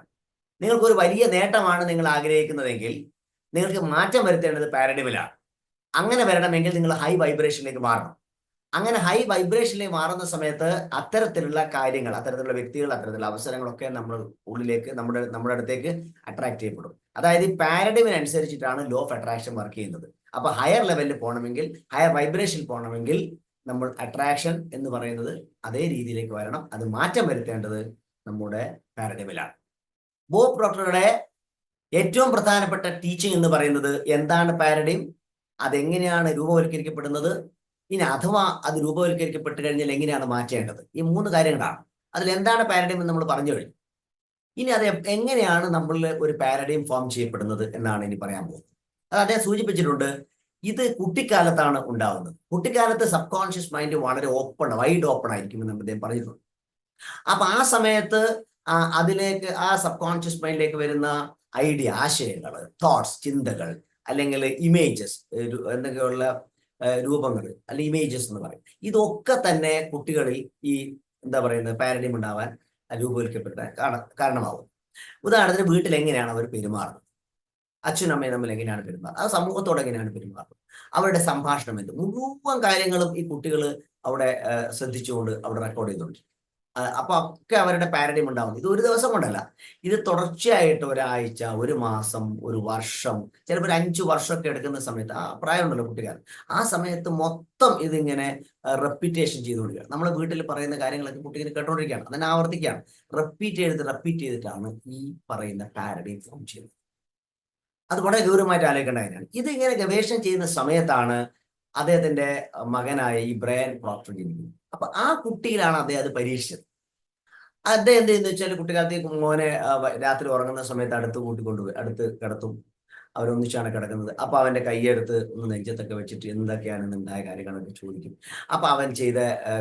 നിങ്ങൾക്കൊരു വലിയ നേട്ടമാണ് നിങ്ങൾ ആഗ്രഹിക്കുന്നതെങ്കിൽ നിങ്ങൾക്ക് മാറ്റം വരുത്തേണ്ടത് പാരഡിമിലാണ്. അങ്ങനെ വരണമെങ്കിൽ നിങ്ങൾ ഹൈ വൈബ്രേഷനിലേക്ക് മാറണം. അങ്ങനെ ഹൈ വൈബ്രേഷനിലേക്ക് മാറുന്ന സമയത്ത് അത്തരത്തിലുള്ള കാര്യങ്ങൾ അത്തരത്തിലുള്ള വ്യക്തികൾ അത്തരത്തിലുള്ള അവസരങ്ങളൊക്കെ നമ്മൾ ഉള്ളിലേക്ക് നമ്മുടെ നമ്മുടെ അടുത്തേക്ക് അട്രാക്ട് ചെയ്യപ്പെടും. അതായത് ഈ പാരഡിമിനനുസരിച്ചിട്ടാണ് ലോ ഓഫ് അട്രാക്ഷൻ വർക്ക് ചെയ്യുന്നത്. അപ്പൊ ഹയർ ലെവലിൽ പോകണമെങ്കിൽ ഹയർ വൈബ്രേഷനിൽ പോകണമെങ്കിൽ നമ്മൾ അട്രാക്ഷൻ എന്ന് പറയുന്നത് അതേ രീതിയിലേക്ക് വരണം. അത് മാറ്റം വരുത്തേണ്ടത് നമ്മുടെ പാരഡിമിലാണ് ബോബ് ഡോക്ടറുടെ ഏറ്റവും പ്രധാനപ്പെട്ട ടീച്ചിങ് എന്ന് പറയുന്നത് എന്താണ് പാരഡിം അതെങ്ങനെയാണ് രൂപവൽക്കരിക്കപ്പെടുന്നത്? ഇനി അഥവാ അത് രൂപവൽക്കരിക്കപ്പെട്ട് കഴിഞ്ഞാൽ എങ്ങനെയാണ് മാറ്റേണ്ടത്? ഈ മൂന്ന് കാര്യങ്ങളാണ്. അതിൽ എന്താണ് പാരഡൈം എന്ന് നമ്മൾ പറഞ്ഞു കഴിഞ്ഞു. ഇനി അത് എങ്ങനെയാണ് നമ്മളിൽ ഒരു പാരഡൈം ഫോം ചെയ്യപ്പെടുന്നത് എന്നാണ് ഇനി പറയാൻ പോകുന്നത്. അത് അദ്ദേഹം സൂചിപ്പിച്ചിട്ടുണ്ട് ഇത് കുട്ടിക്കാലത്താണ് ഉണ്ടാവുന്നത്. കുട്ടിക്കാലത്ത് സബ് കോൺഷ്യസ് മൈൻഡ് വളരെ ഓപ്പൺ വൈഡ് ഓപ്പൺ ആയിരിക്കും എന്ന് അദ്ദേഹം പറഞ്ഞിട്ടുണ്ട്. അപ്പൊ ആ സമയത്ത് അതിലേക്ക് ആ സബ് കോൺഷ്യസ് മൈൻഡിലേക്ക് വരുന്ന ഐഡിയ ആശയങ്ങൾ തോട്ട്സ് ചിന്തകൾ അല്ലെങ്കിൽ ഇമേജസ് എന്തൊക്കെയുള്ള രൂപങ്ങൾ അല്ലെ ഇമേജസ് എന്ന് പറയും. ഇതൊക്കെ തന്നെ കുട്ടികളിൽ ഈ എന്താ പറയുന്നത് പാരഡിം ഉണ്ടാവാൻ രൂപവൽക്കപ്പെടാൻ കാരണ- കാരണമാവും. ഉദാഹരണത്തിന് വീട്ടിൽ എങ്ങനെയാണ് അവർ പെരുമാറുന്നത്? അച്ഛനും അമ്മയും തമ്മിൽ എങ്ങനെയാണ് പെരുമാറുന്നത്? അത് സമൂഹത്തോട് എങ്ങനെയാണ് പെരുമാറുന്നത്? അവരുടെ സംഭാഷണം എന്ത്? മുഴുവൻ കാര്യങ്ങളും ഈ കുട്ടികൾ അവിടെ ശ്രദ്ധിച്ചുകൊണ്ട് അവിടെ റെക്കോർഡ് ചെയ്തുകൊണ്ട് ആ, അപ്പൊ ഒക്കെ അവരുടെ പാരഡിം ഉണ്ടാവുന്നു. ഇത് ഒരു ദിവസം കൊണ്ടല്ല. ഇത് തുടർച്ചയായിട്ട് ഒരാഴ്ച ഒരു മാസം ഒരു വർഷം ചിലപ്പോൾ ഒരു അഞ്ചു വർഷമൊക്കെ എടുക്കുന്ന സമയത്ത് ആ പ്രായമുണ്ടല്ലോ കുട്ടിക്കാരൻ ആ സമയത്ത് മൊത്തം ഇതിങ്ങനെ ചെയ്തു ചെയ്തുകൊണ്ടിരിക്കുകയാണ്. നമ്മൾ വീട്ടിൽ പറയുന്ന കാര്യങ്ങളൊക്കെ കുട്ടികൾ കേട്ടോണ്ടിരിക്കുകയാണ്. അതിനെ ആവർത്തിക്കുകയാണ്. റെപ്പീറ്റ് ചെയ്ത് റെപ്പീറ്റ് ചെയ്തിട്ടാണ് ഈ പറയുന്ന പാരഡിം ഫോം ചെയ്യുന്നത്. അത് വളരെ ഗൗരവമായിട്ട് ആലോചിക്കേണ്ട കാര്യമാണ്. ഇത് ഇങ്ങനെ ഗവേഷണം ചെയ്യുന്ന സമയത്താണ് അദ്ദേഹത്തിന്റെ മകനായ ഈ ബ്രയൻ പ്രോക്ടർ ജനിക്കുന്നത്. അപ്പൊ ആ കുട്ടിയിലാണ് അദ്ദേഹം അത് പരീക്ഷിച്ചത്. അദ്ദേഹം എന്ത് ചെയ്യുന്നു വെച്ചാൽ കുട്ടിക്കാലത്തേക്ക് മോനെ രാത്രി ഉറങ്ങുന്ന സമയത്ത് അടുത്ത് കൂട്ടിക്കൊണ്ടുപോയി അടുത്ത് കിടത്തും. അവരൊന്നിച്ചാണ് കിടക്കുന്നത്. അപ്പൊ അവന്റെ കൈയെടുത്ത് ഒന്ന് നെഞ്ചത്തൊക്കെ വെച്ചിട്ട് എന്തൊക്കെയാണ് ഉണ്ടായ കാര്യങ്ങളൊക്കെ ചോദിക്കും. അപ്പൊ അവൻ ചെയ്ത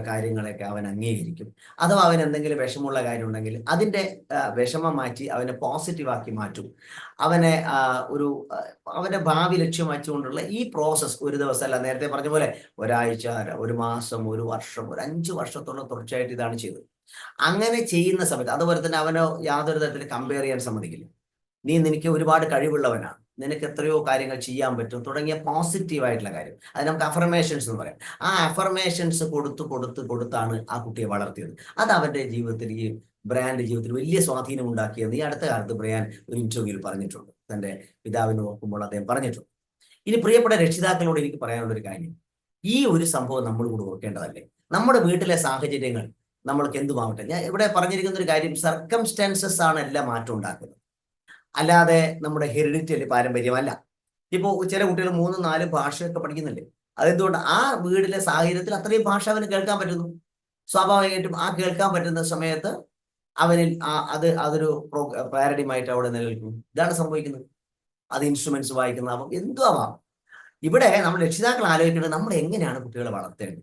കാര്യങ്ങളൊക്കെ അവൻ അംഗീകരിക്കും. അഥവാ അവൻ എന്തെങ്കിലും വിഷമമുള്ള കാര്യം ഉണ്ടെങ്കിൽ അതിന്റെ വിഷമം മാറ്റി അവനെ പോസിറ്റീവാക്കി മാറ്റും. അവനെ ഒരു അവന്റെ ഭാവി ലക്ഷ്യം വെച്ചുകൊണ്ടുള്ള ഈ പ്രോസസ് ഒരു ദിവസം അല്ല നേരത്തെ പറഞ്ഞ പോലെ ഒരാഴ്ച ഒരു മാസം ഒരു വർഷം ഒരു അഞ്ച് വർഷത്തോളം തുടർച്ചയായിട്ട് ഇതാണ് ചെയ്തത്. അങ്ങനെ ചെയ്യുന്ന സമയത്ത് അതുപോലെ തന്നെ അവനോ യാതൊരു തരത്തിൽ കമ്പയർ ചെയ്യാൻ സമ്മതിക്കില്ല. നീ നിനക്ക് ഒരുപാട് കഴിവുള്ളവനാണ്. നിനക്ക് എത്രയോ കാര്യങ്ങൾ ചെയ്യാൻ പറ്റും. തുടങ്ങിയ പോസിറ്റീവ് ആയിട്ടുള്ള കാര്യം. അത് നമുക്ക് അഫർമേഷൻസ് എന്ന് പറയാം. ആ അഫർമേഷൻസ് കൊടുത്ത് കൊടുത്ത് കൊടുത്താണ് ആ കുട്ടിയെ വളർത്തിയത്. അത് അവന്റെ ജീവിതത്തിൽ ഈ ബ്രാൻഡ് ജീവിതത്തിൽ വലിയ സ്വാധീനം ഉണ്ടാക്കിയെന്ന് ഈ അടുത്ത കാലത്ത് ബ്രയാൻ ഒരു ഇന്റർവ്യൂവിൽ പറഞ്ഞിട്ടുണ്ട്. തന്റെ പിതാവിനെ ഓർക്കുമ്പോൾ അദ്ദേഹം പറഞ്ഞിട്ടുണ്ട്. ഇനി പ്രിയപ്പെട്ട രക്ഷിതാക്കളോട് എനിക്ക് പറയാനുള്ള ഒരു കാര്യം. ഈ ഒരു സംഭവം നമ്മൾ കൂടെ ഓർക്കേണ്ടതല്ലേ? നമ്മുടെ വീട്ടിലെ സാഹചര്യങ്ങൾ നമ്മൾക്ക് എന്തുമാവട്ടെ? ഞാൻ ഇവിടെ പറഞ്ഞിരിക്കുന്ന ഒരു കാര്യം സർക്കംസ്റ്റാൻസസ് ആണ് എല്ലാം മാറ്റം ഉണ്ടാക്കുന്നത്. അല്ലാതെ നമ്മുടെ ഹെറിഡിറ്റി പാരമ്പര്യമല്ല. ഇപ്പോൾ ചില കുട്ടികൾ മൂന്ന് നാല് ഭാഷയൊക്കെ പഠിക്കുന്നില്ലേ അതെന്തുകൊണ്ട് ആ വീടിലെ സാഹചര്യത്തിൽ അത്രയും ഭാഷ അവന് കേൾക്കാൻ പറ്റുന്നു? സ്വാഭാവികമായിട്ടും ആ കേൾക്കാൻ പറ്റുന്ന സമയത്ത് അവനിൽ ആ അത് അതൊരു പാരഡിയുമായിട്ട് അവിടെ നിലനിൽക്കും. ഇതാണ് സംഭവിക്കുന്നത്. അത് ഇൻസ്ട്രുമെന്റ്സ് വായിക്കുന്ന ആവാം ഇവിടെ നമ്മൾ രക്ഷിതാക്കൾ ആലോചിക്കേണ്ടത് നമ്മൾ എങ്ങനെയാണ് കുട്ടികളെ വളർത്തേണ്ടത്?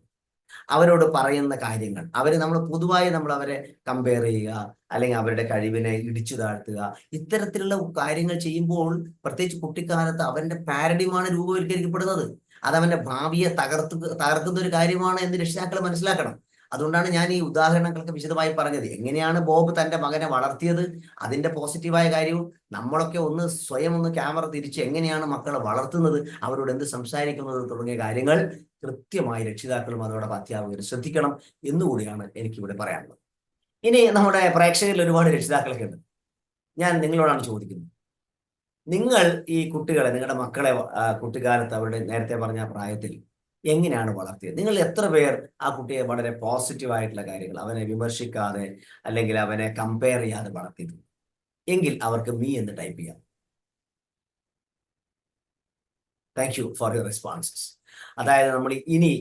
അവരോട് പറയുന്ന കാര്യങ്ങൾ. അവരെ നമ്മൾ പൊതുവായി നമ്മൾ അവരെ കമ്പയർ ചെയ്യുക അല്ലെങ്കിൽ അവരുടെ കഴിവിനെ ഇടിച്ചു താഴ്ത്തുക. ഇത്തരത്തിലുള്ള കാര്യങ്ങൾ ചെയ്യുമ്പോൾ പ്രത്യേകിച്ച് കുട്ടിക്കാലത്ത് അവന്റെ പാരഡിയുമാണ് രൂപവൽക്കരിക്കപ്പെടുന്നത്. അത് അവന്റെ ഭാവിയെ തകർത്ത് തകർക്കുന്ന ഒരു കാര്യമാണ് എന്ന് രക്ഷിതാക്കൾ മനസ്സിലാക്കണം. അതുകൊണ്ടാണ് ഞാൻ ഈ ഉദാഹരണങ്ങളൊക്കെ വിശദമായി പറഞ്ഞത്. എങ്ങനെയാണ് ബോബ് തന്റെ മകനെ വളർത്തിയത്? അതിന്റെ പോസിറ്റീവായ കാര്യവും നമ്മളൊക്കെ ഒന്ന് സ്വയം ഒന്ന് ക്യാമറ തിരിച്ച് എങ്ങനെയാണ് മക്കളെ വളർത്തുന്നത്? അവരോട് എന്ത് സംസാരിക്കുന്നത്? തുടങ്ങിയ കാര്യങ്ങൾ കൃത്യമായി രക്ഷിതാക്കളും അതോടൊപ്പം അധ്യാപകരും ശ്രദ്ധിക്കണം എന്നുകൂടിയാണ് എനിക്കിവിടെ പറയാനുള്ളത്. ഇനി നമ്മുടെ പ്രേക്ഷകരിൽ ഒരുപാട് രക്ഷിതാക്കളൊക്കെ ഉണ്ട്. ഞാൻ നിങ്ങളോടാണ് ചോദിക്കുന്നത്. നിങ്ങൾ ഈ കുട്ടികളെ നിങ്ങളുടെ മക്കളെ കുട്ടിക്കാലത്ത് അവരുടെ നേരത്തെ പറഞ്ഞ പ്രായത്തിൽ എങ്ങനെയാണ് വളർത്തിയത്? നിങ്ങൾ എത്ര പേർ ആ കുട്ടിയെ വളരെ പോസിറ്റീവായിട്ടുള്ള കാര്യങ്ങൾ അവനെ വിമർശിക്കാതെ അല്ലെങ്കിൽ അവനെ കമ്പയർ ചെയ്യാതെ വളർത്തിയിട്ടുണ്ട് എങ്കിൽ അവർക്ക് മീ എന്ന് ടൈപ്പ് ചെയ്യാം. Thank you for your responses അതായത് നമ്മൾ ഇനി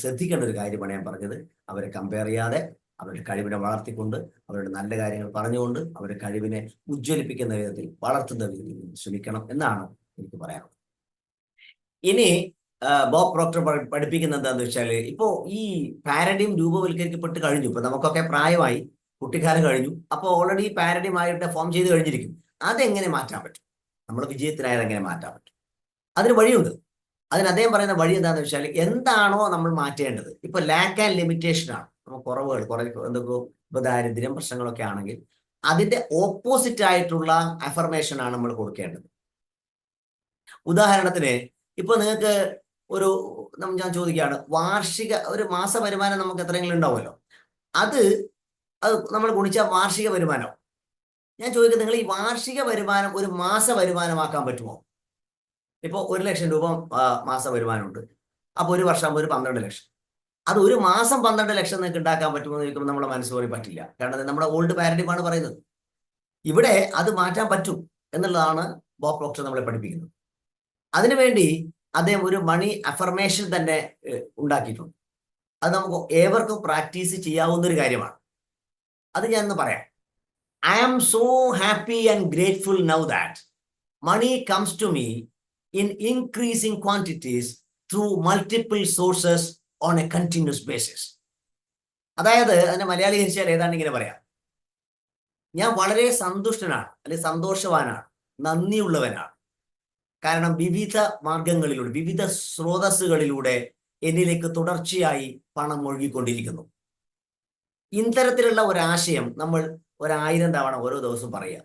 ശ്രദ്ധിക്കേണ്ട ഒരു കാര്യമാണ് ഞാൻ പറഞ്ഞത്. അവരെ കമ്പയർ ചെയ്യാതെ അവരുടെ കഴിവിനെ വളർത്തിക്കൊണ്ട് അവരുടെ നല്ല കാര്യങ്ങൾ പറഞ്ഞുകൊണ്ട് അവരുടെ കഴിവിനെ ഉജ്ജ്വലിപ്പിക്കുന്ന വിധത്തിൽ വളർത്തുന്ന വിധത്തിൽ ശ്രമിക്കണം എന്നാണ് എനിക്ക് പറയാനുള്ളത്. ഇനി ബോബ് പ്രോക്ടർ പഠി- പഠിപ്പിക്കുന്നത് എന്താന്ന് വെച്ചാൽ ഇപ്പോ ഈ പാരഡിം രൂപവൽക്കരിക്കപ്പെട്ട് കഴിഞ്ഞു. ഇപ്പൊ നമുക്കൊക്കെ പ്രായമായി കുട്ടിക്കാലം കഴിഞ്ഞു. അപ്പോൾ ഓൾറെഡി പാരഡിം ആയിട്ട് ഫോം ചെയ്ത് കഴിഞ്ഞിരിക്കും. അതെങ്ങനെ മാറ്റാൻ പറ്റും? നമ്മൾ വിജയത്തിനായത് എങ്ങനെ മാറ്റാൻ പറ്റും? അതിന് വഴിയുണ്ട്. അതിന് അദ്ദേഹം പറയുന്ന വഴി എന്താണെന്ന് വെച്ചാൽ എന്താണോ നമ്മൾ മാറ്റേണ്ടത്. ഇപ്പൊ ലാക്ക് ആൻഡ് ലിമിറ്റേഷൻ ആണ്. നമുക്ക് കുറവുകൾ കുറെ എന്തൊക്കെ ഇപ്പൊ ദാരിദ്ര്യം പ്രശ്നങ്ങളൊക്കെ ആണെങ്കിൽ അതിന്റെ ഓപ്പോസിറ്റ് ആയിട്ടുള്ള അഫർമേഷൻ ആണ് നമ്മൾ കൊടുക്കേണ്ടത്. ഉദാഹരണത്തിന് ഇപ്പൊ നിങ്ങൾക്ക് ഒരു ഞാൻ ചോദിക്കുകയാണ്. വാർഷിക ഒരു മാസ വരുമാനം നമുക്ക് എത്രയെങ്കിലും ഉണ്ടാവുമല്ലോ? അത് അത് നമ്മൾ ഗുണിച്ച വാർഷിക വരുമാനം. ഞാൻ ചോദിക്കുന്നത് നിങ്ങൾ ഈ വാർഷിക വരുമാനം ഒരു മാസ വരുമാനമാക്കാൻ പറ്റുമോ? ഇപ്പോൾ ഒരു ലക്ഷം രൂപ മാസ വരുമാനമുണ്ട്. അപ്പോൾ ഒരു വർഷം ഒരു പന്ത്രണ്ട് ലക്ഷം. അത് ഒരു മാസം പന്ത്രണ്ട് ലക്ഷം നിങ്ങൾക്ക് ഉണ്ടാക്കാൻ പറ്റുമോ എന്ന് ചോദിക്കുമ്പോൾ നമ്മുടെ മനസ്സ് പോയി പറ്റില്ല. കാരണം നമ്മുടെ ഓൾഡ് പാരഡിമാണ് പറയുന്നത്. ഇവിടെ അത് മാറ്റാൻ പറ്റും എന്നുള്ളതാണ് ബോബ് നമ്മളെ പഠിപ്പിക്കുന്നത്. അതിനുവേണ്ടി അദ്ദേഹം ഒരു മണി അഫർമേഷൻ തന്നെ ഉണ്ടാക്കിയിട്ടുണ്ട്. അത് നമുക്ക് ഏവർക്കും പ്രാക്ടീസ് ചെയ്യാവുന്ന ഒരു കാര്യമാണ്. അത് ഞാൻ ഒന്ന് പറയാം. I am so happy and grateful now that money comes to me in increasing quantities through multiple sources on a continuous basis അതായത് അതിനെ മലയാളീകരിച്ചാൽ ഏതാണ്ട് ഇങ്ങനെ പറയാം? ഞാൻ വളരെ സന്തുഷ്ടനാണ് അല്ലെങ്കിൽ സന്തോഷവാനാണ് നന്ദിയുള്ളവനാണ്. കാരണം വിവിധ മാർഗങ്ങളിലൂടെ വിവിധ സ്രോതസ്സുകളിലൂടെ എന്നിലേക്ക് തുടർച്ചയായി പണം ഒഴുകിക്കൊണ്ടിരിക്കുന്നു. ഇത്തരത്തിലുള്ള ഒരാശയം നമ്മൾ ഒരായിരം തവണ ഓരോ ദിവസവും പറയുക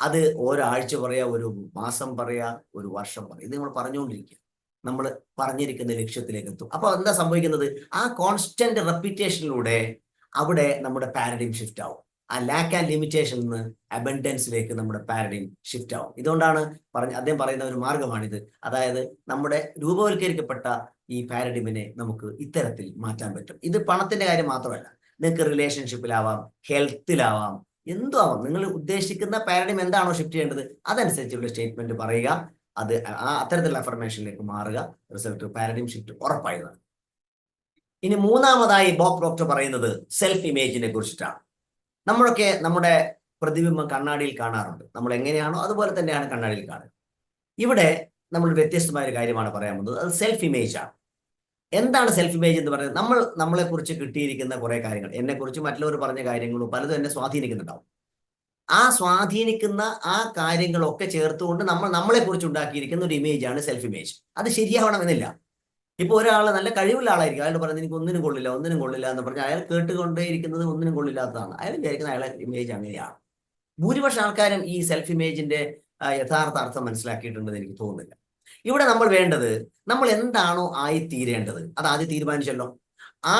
അത് ഒരാഴ്ച പറയാ ഒരു മാസം പറയാ ഒരു വർഷം പറയാ. ഇത് നമ്മൾ പറഞ്ഞുകൊണ്ടിരിക്കുക. നമ്മൾ പറഞ്ഞിരിക്കുന്ന ലക്ഷ്യത്തിലേക്ക് എത്തും. അപ്പൊ എന്താ സംഭവിക്കുന്നത്? ആ കോൺസ്റ്റന്റ് റെപ്പിറ്റേഷനിലൂടെ അവിടെ നമ്മുടെ പാരഡിം ഷിഫ്റ്റ് ആവും. ആ ലാക്ക് ആൻഡ് ലിമിറ്റേഷൻ നിന്ന് അബൻഡൻസിലേക്ക് നമ്മുടെ പാരഡിങ് ഷിഫ്റ്റ് ആവും. ഇതുകൊണ്ടാണ് പറഞ്ഞ അദ്ദേഹം പറയുന്ന ഒരു മാർഗമാണിത്. അതായത് നമ്മുടെ രൂപവൽക്കരിക്കപ്പെട്ട ഈ പാരഡിമിനെ നമുക്ക് ഇത്തരത്തിൽ മാറ്റാൻ പറ്റും. ഇത് പണത്തിന്റെ കാര്യം മാത്രമല്ല. നിങ്ങൾക്ക് റിലേഷൻഷിപ്പിലാവാം ഹെൽത്തിലാവാം എന്തും ആവാം. നിങ്ങൾ ഉദ്ദേശിക്കുന്ന പാരഡിം എന്താണോ ഷിഫ്റ്റ് ചെയ്യേണ്ടത് അതനുസരിച്ചുള്ള സ്റ്റേറ്റ്മെന്റ് പറയുക. അത് ആ അത്തരത്തിലുള്ള അഫർമേഷനിലേക്ക് മാറുക. റിസൾട്ട് പാരഡിം ഷിഫ്റ്റ് ഉറപ്പായതാണ്. ഇനി മൂന്നാമതായി ബോബ് ഡോക്ടർ പറയുന്നത് സെൽഫ് ഇമേജിനെ കുറിച്ചിട്ടാണ്. നമ്മളൊക്കെ നമ്മുടെ പ്രതിബിംബം കണ്ണാടിയിൽ കാണാറുണ്ട്. നമ്മൾ എങ്ങനെയാണോ അതുപോലെ തന്നെയാണ് കണ്ണാടിയിൽ കാണുക. ഇവിടെ നമ്മൾ വ്യത്യസ്തമായ ഒരു കാര്യമാണ് പറയാൻ പോകുന്നത്. അത് സെൽഫ് ഇമേജ് ആണ്. എന്താണ് സെൽഫ് ഇമേജ് എന്ന് പറയുന്നത്? നമ്മൾ നമ്മളെക്കുറിച്ച് കിട്ടിയിരിക്കുന്ന കുറേ കാര്യങ്ങൾ. എന്നെക്കുറിച്ച് മറ്റുള്ളവർ പറഞ്ഞ കാര്യങ്ങളും പലതും എന്നെ സ്വാധീനിക്കുന്നുണ്ടാവും. ആ സ്വാധീനിക്കുന്ന ആ കാര്യങ്ങളൊക്കെ ചേർത്തുകൊണ്ട് നമ്മൾ നമ്മളെ കുറിച്ച് ഉണ്ടാക്കിയിരിക്കുന്ന ഒരു ഇമേജ് ആണ് സെൽഫ് ഇമേജ് അത് ശരിയാവണമെന്നില്ല. ഇപ്പൊ ഒരാൾ നല്ല കഴിവുള്ള ആളായിരിക്കും. അയാൾ പറയുന്നത് എനിക്ക് ഒന്നിനും കൊള്ളില്ല ഒന്നിനും കൊള്ളില്ല എന്ന് പറഞ്ഞാൽ അയാൾ കേട്ടുകൊണ്ടേ ഇരിക്കുന്നത് ഒന്നിനും കൊള്ളില്ലാത്തതാണ്. അയാൾ വിചാരിക്കുന്ന അയാളെ ഇമേജ് അങ്ങനെയാണ്. ഭൂരിപക്ഷം ആൾക്കാരും ഈ സെൽഫ് ഇമേജിന്റെ യഥാർത്ഥ അർത്ഥം മനസ്സിലാക്കിയിട്ടുണ്ടെന്ന് എനിക്ക് തോന്നുന്നില്ല. ഇവിടെ നമ്മൾ വേണ്ടത് നമ്മൾ എന്താണോ ആയി തീരേണ്ടത് അത് ആദ്യം തീരുമാനിച്ചല്ലോ. ആ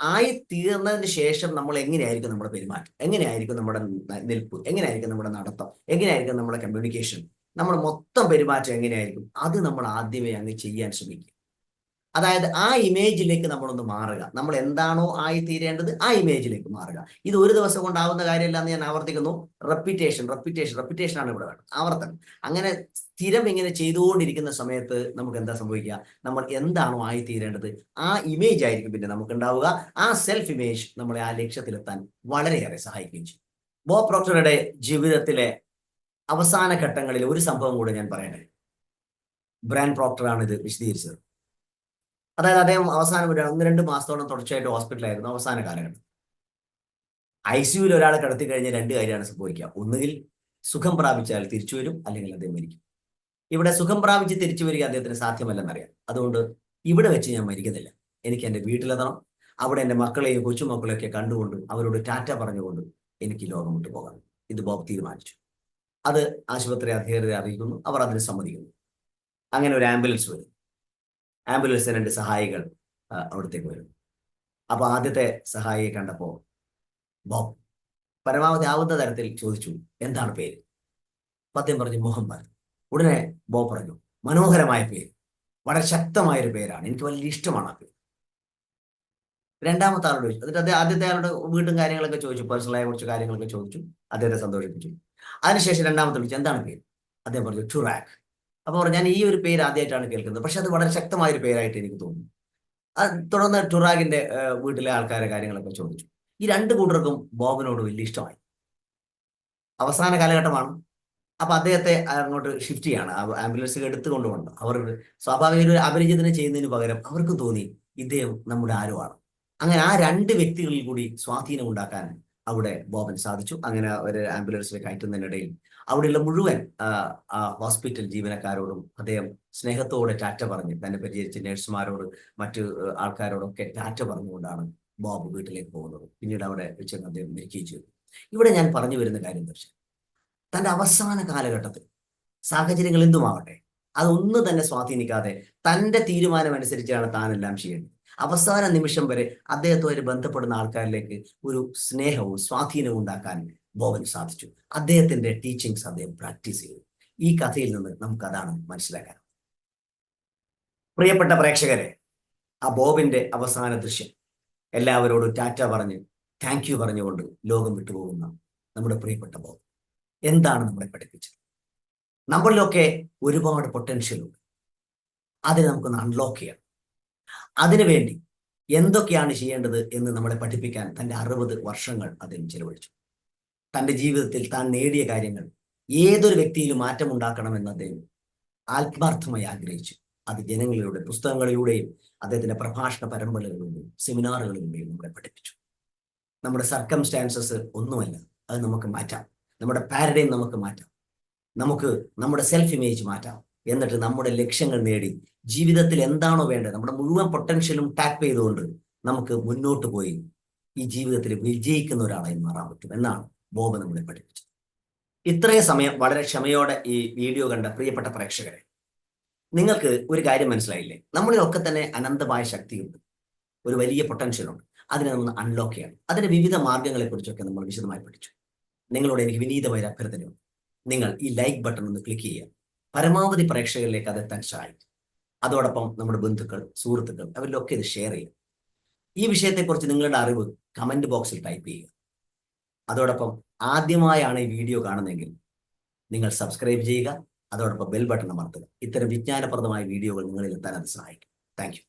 ആയി തീർന്നതിന് ശേഷം നമ്മൾ എങ്ങനെയായിരിക്കും നമ്മുടെ പെരുമാറ്റം? എങ്ങനെയായിരിക്കും നമ്മുടെ നിൽപ്പ്? എങ്ങനെയായിരിക്കും നമ്മുടെ നടത്തം? എങ്ങനെയായിരിക്കും നമ്മുടെ കമ്മ്യൂണിക്കേഷൻ നമ്മുടെ മൊത്തം പെരുമാറ്റം എങ്ങനെയായിരിക്കും? അത് നമ്മൾ ആദ്യമേ അങ്ങ് ചെയ്യാൻ ശ്രമിക്കുക. അതായത് ആ ഇമേജിലേക്ക് നമ്മളൊന്ന് മാറുക. നമ്മൾ എന്താണോ ആയി തീരേണ്ടത് ആ ഇമേജിലേക്ക് മാറുക. ഇത് ഒരു ദിവസം കൊണ്ടാവുന്ന കാര്യമല്ല എന്ന് ഞാൻ ആവർത്തിക്കുന്നു. റെപ്പിറ്റേഷൻ റെപ്പിറ്റേഷൻ റെപ്പിറ്റേഷൻ ആണ് ഇവിടെ വേണ്ടത്. ആവർത്തനം. അങ്ങനെ സ്ഥിരം ഇങ്ങനെ ചെയ്തുകൊണ്ടിരിക്കുന്ന സമയത്ത് നമുക്ക് എന്താ സംഭവിക്കുക? നമ്മൾ എന്താണോ ആയി തീരേണ്ടത് ആ ഇമേജ് ആയിരിക്കും പിന്നെ നമുക്ക് ഉണ്ടാവുക ആ സെൽഫ് ഇമേജ് നമ്മളെ ആ ലക്ഷ്യത്തിലെത്താൻ വളരെയേറെ സഹായിക്കുകയും ചെയ്യും. ബോ പ്രോക്ടറുടെ ജീവിതത്തിലെ അവസാന ഘട്ടങ്ങളിൽ ഒരു സംഭവം കൂടെ ഞാൻ പറയട്ടെ ബ്രാൻഡ് പ്രോക്ടറാണ് ഇത് വിശദീകരിച്ചത്. അതായത് അദ്ദേഹം അവസാനം ഒരു ഒന്ന് രണ്ട് മാസത്തോളം തുടർച്ചയായിട്ട് ഹോസ്പിറ്റലായിരുന്നു അവസാന കാലഘട്ടം. ഐ സിയുയിൽ ഒരാളെ കിടത്തി കഴിഞ്ഞ രണ്ട് കാര്യമാണ് സംഭവിക്കുക. ഒന്നുകിൽ സുഖം പ്രാപിച്ചാൽ തിരിച്ചു വരും അല്ലെങ്കിൽ അദ്ദേഹം മരിക്കും. ഇവിടെ സുഖം പ്രാപിച്ച് തിരിച്ചു വരിക അദ്ദേഹത്തിന് സാധ്യമല്ലെന്നറിയാം. അതുകൊണ്ട് ഇവിടെ വെച്ച് ഞാൻ മരിക്കുന്നില്ല എനിക്ക് എന്റെ വീട്ടിലെത്തണം. അവിടെ എന്റെ മക്കളെയും കൊച്ചുമക്കളെയും ഒക്കെ കണ്ടുകൊണ്ട് അവരോട് ടാറ്റ പറഞ്ഞുകൊണ്ട് എനിക്ക് ലോകം വിട്ടു പോകണം ഇത് ബോബ് തീരുമാനിച്ചു. അത് ആശുപത്രി അധികൃതരെ അറിയിക്കുന്നു. അവർ അതിന് സമ്മതിക്കുന്നു. അങ്ങനെ ഒരു ആംബുലൻസ് വരും. ആംബുലൻസിന് രണ്ട് സഹായികൾ അവിടത്തേക്ക് വരും. അപ്പൊ ആദ്യത്തെ സഹായിയെ കണ്ടപ്പോ ബോബ് പരമാവധി ആവുന്ന തരത്തിൽ ചോദിച്ചു എന്താണ് പേര്? പത്യം പറഞ്ഞു മുഹമ്മദ്. ഉടനെ ബോബ് പറഞ്ഞു മനോഹരമായ പേര്. വളരെ ശക്തമായ ഒരു പേരാണ്. എനിക്ക് വലിയ ഇഷ്ടമാണ് ആ പേര്. രണ്ടാമത്തെ ആളോട് ചോദിച്ചു എന്നിട്ട് അദ്ദേഹം ആദ്യത്തെ ആളോട് വീട്ടും കാര്യങ്ങളൊക്കെ ചോദിച്ചു പേഴ്സണലായ കുറച്ച് കാര്യങ്ങളൊക്കെ ചോദിച്ചു അദ്ദേഹത്തെ സന്തോഷിപ്പിച്ചു. അതിനുശേഷം രണ്ടാമത്തെ വിളിച്ചു എന്താണ് പേര്? അദ്ദേഹം പറഞ്ഞു ടുറാക്ക് അപ്പൊ പറഞ്ഞു ഞാൻ ഈ ഒരു പേര് ആദ്യമായിട്ടാണ് കേൾക്കുന്നത്. പക്ഷെ അത് വളരെ ശക്തമായ ഒരു പേരായിട്ട് എനിക്ക് തോന്നുന്നു. തുടർന്ന് ടുറാഗിന്റെ വീട്ടിലെ ആൾക്കാരെ കാര്യങ്ങളൊക്കെ ചോദിച്ചു. ഈ രണ്ട് കൂട്ടർക്കും ബോബിനോട് വലിയ ഇഷ്ടമായി. അവസാന കാലഘട്ടമാണ്. അപ്പൊ അദ്ദേഹത്തെ അങ്ങോട്ട് ഷിഫ്റ്റ് ചെയ്യാണ്. ആംബുലൻസിൽ എടുത്തുകൊണ്ട് വന്നു അവർ സ്വാഭാവിക ഒരു അപരിചിതനെ ചെയ്യുന്നതിന് പകരം അവർക്ക് തോന്നി ഇദ്ദേഹം നമ്മുടെ ആരുമാണ് അങ്ങനെ ആ രണ്ട് വ്യക്തികളിൽ കൂടി സ്വാധീനം ഉണ്ടാക്കാൻ അവിടെ ബോബൻ സാധിച്ചു. അങ്ങനെ ഒരു ആംബുലൻസിൽ കയറ്റുന്നതിനിടയിൽ അവിടെയുള്ള മുഴുവൻ ഹോസ്പിറ്റൽ ജീവനക്കാരോടും അദ്ദേഹം സ്നേഹത്തോടെ ടാറ്റ പറഞ്ഞ് തന്നെ പരിചരിച്ച നഴ്സുമാരോട് മറ്റ് ആൾക്കാരോടൊക്കെ ടാറ്റ പറഞ്ഞുകൊണ്ടാണ് ബോബ് വീട്ടിലേക്ക് പോകുന്നത്. പിന്നീട് അവിടെ വെച്ച് അദ്ദേഹം മരിക്കുകയും ചെയ്തു. ഇവിടെ ഞാൻ പറഞ്ഞു വരുന്ന കാര്യം വെച്ചാൽ തന്റെ അവസാന കാലഘട്ടത്തിൽ സാഹചര്യങ്ങൾ എന്തുമാവട്ടെ അതൊന്നും തന്നെ സ്വാധീനിക്കാതെ തന്റെ തീരുമാനം അനുസരിച്ചാണ് താനെല്ലാം ചെയ്യേണ്ടത്. അവസാന നിമിഷം വരെ അദ്ദേഹത്തുമായിട്ട് ബന്ധപ്പെടുന്ന ആൾക്കാരിലേക്ക് ഒരു സ്നേഹവും സ്വാധീനവും ഉണ്ടാക്കാൻ ബോബന് സാധിച്ചു. അദ്ദേഹത്തിന്റെ ടീച്ചിങ്സ് അദ്ദേഹം പ്രാക്ടീസ് ചെയ്തു. ഈ കഥയിൽ നിന്ന് നമുക്ക് അതാണ് മനസ്സിലാക്കാൻ. പ്രിയപ്പെട്ട പ്രേക്ഷകരെ ആ ബോബിന്റെ അവസാന ദൃശ്യം. എല്ലാവരോടും ടാറ്റ പറഞ്ഞ് താങ്ക് യു പറഞ്ഞുകൊണ്ട് ലോകം വിട്ടുപോകുന്ന നമ്മുടെ പ്രിയപ്പെട്ട ബോബ് എന്താണ് നമ്മളെ പഠിപ്പിച്ചത്? നമ്മളിലൊക്കെ ഒരുപാട് പൊട്ടൻഷ്യൽ ഉണ്ട്. അതിനെ നമുക്കൊന്ന് അൺലോക്ക് ചെയ്യണം അതിനുവേണ്ടി എന്തൊക്കെയാണ് ചെയ്യേണ്ടത് എന്ന് നമ്മളെ പഠിപ്പിക്കാൻ തന്റെ അറുപത് വർഷങ്ങൾ അദ്ദേഹം ചെലവഴിച്ചു. തന്റെ ജീവിതത്തിൽ താൻ നേടിയ കാര്യങ്ങൾ ഏതൊരു വ്യക്തിയിലും മാറ്റം ഉണ്ടാക്കണമെന്ന് അദ്ദേഹം ആത്മാർത്ഥമായി ആഗ്രഹിച്ചു. അത് ജനങ്ങളിലൂടെ പുസ്തകങ്ങളിലൂടെയും അദ്ദേഹത്തിന്റെ പ്രഭാഷണ പരമ്പരകളിലൂടെയും സെമിനാറുകളിലൂടെയും നമ്മളെ പഠിപ്പിച്ചു. നമ്മുടെ സർക്കംസ്റ്റാൻസസ് ഒന്നുമല്ല അത് നമുക്ക് മാറ്റാം. നമ്മുടെ പാരഡൈം നമുക്ക് മാറ്റാം. നമുക്ക് നമ്മുടെ സെൽഫ് ഇമേജ് മാറ്റാം. എന്നിട്ട് നമ്മുടെ ലക്ഷ്യങ്ങൾ നേടി ജീവിതത്തിൽ എന്താണോ വേണ്ടത് നമ്മുടെ മുഴുവൻ പൊട്ടൻഷ്യലും ടാപ്പ് ചെയ്തുകൊണ്ട് നമുക്ക് മുന്നോട്ട് പോയി ഈ ജീവിതത്തിൽ വിജയിക്കുന്ന ഒരാളായി മാറാൻ പറ്റും എന്നാണ് ബോബ് നമ്മളെ പഠിപ്പിച്ചത്. ഇത്രയും സമയം വളരെ ക്ഷമയോടെ ഈ വീഡിയോ കണ്ട പ്രിയപ്പെട്ട പ്രേക്ഷകരെ നിങ്ങൾക്ക് ഒരു കാര്യം മനസ്സിലായില്ലേ? നമ്മളിലൊക്കെ തന്നെ അനന്തമായ ശക്തിയുണ്ട്. ഒരു വലിയ പൊട്ടൻഷ്യലുണ്ട് അതിനെ നമ്മൾ അൺലോക്ക് ചെയ്യണം. അതിന്റെ വിവിധ മാർഗങ്ങളെ കുറിച്ചൊക്കെ നമ്മൾ വിശദമായി പഠിച്ചു. നിങ്ങളോട് എനിക്ക് വിനീതമായ അഭ്യർത്ഥനയുണ്ട് നിങ്ങൾ ഈ ലൈക്ക് ബട്ടൺ ഒന്ന് ക്ലിക്ക് ചെയ്യുക. പരമാവധി പ്രേക്ഷകരിലേക്ക് അതെത്താൻ സഹായിക്കും. അതോടൊപ്പം നമ്മുടെ ബന്ധുക്കൾ സുഹൃത്തുക്കൾ അവരിലൊക്കെ ഇത് ഷെയർ ചെയ്യുക. ഈ വിഷയത്തെക്കുറിച്ച് നിങ്ങളുടെ അറിവ് കമന്റ് ബോക്സിൽ ടൈപ്പ് ചെയ്യുക. അതോടൊപ്പം ആദ്യമായാണ് ഈ വീഡിയോ കാണുന്നതെങ്കിൽ നിങ്ങൾ സബ്സ്ക്രൈബ് ചെയ്യുക. അതോടൊപ്പം ബെൽ ബട്ടൺ അമർത്തുക. ഇത്തരം വിജ്ഞാനപ്രദമായ വീഡിയോകൾ നിങ്ങളിൽ എത്താൻ അത് സഹായിക്കും. താങ്ക്